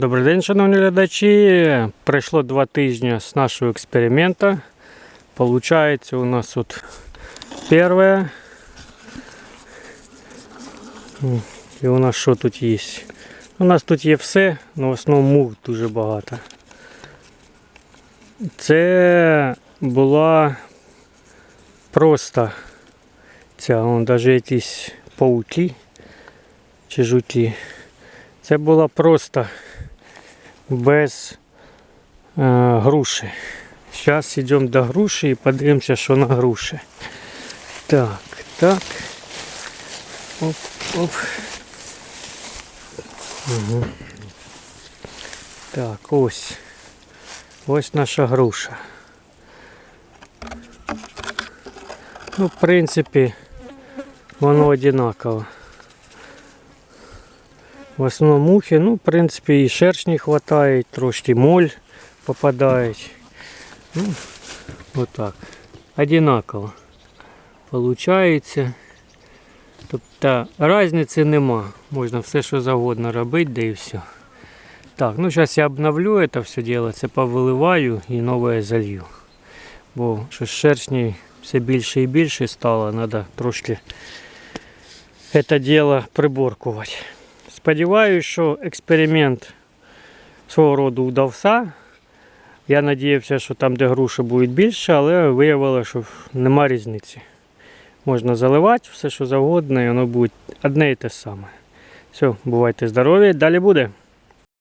Добрий день, шановні глядачі. Пройшло два тижні з нашого експерименту. Получається у нас тут перше. І у нас що тут є? У нас тут є все, але в основному мух дуже багато. Це була просто ця, вон, навіть якісь пауки чи жуки. Це була просто без е, груші. Зараз йдемо до груші і подивимося, що на груші. Так, так. Оп, оп. Угу. Так, ось. Ось наша груша. Ну, в принципі, воно одинаково. В основному мухи, ну, в принципі, і шершні хватає, трошки моль попадають. Ну, отак. Одинаково. Получається. Тобто різниці нема. Можна все, що завгодно робити, да і все. Так, ну зараз я обновлю це все діло, це повиливаю і нове залью. Бо що шершні все більше і більше стало, треба трошки це діло приборкувати. Сподіваюся, що експеримент свого роду вдався. Я надіявся, що там, де груші будуть більше, але виявилося, що нема різниці. Можна заливати все, що завгодно, і воно буде одне і те саме. Все, бувайте здорові, далі буде.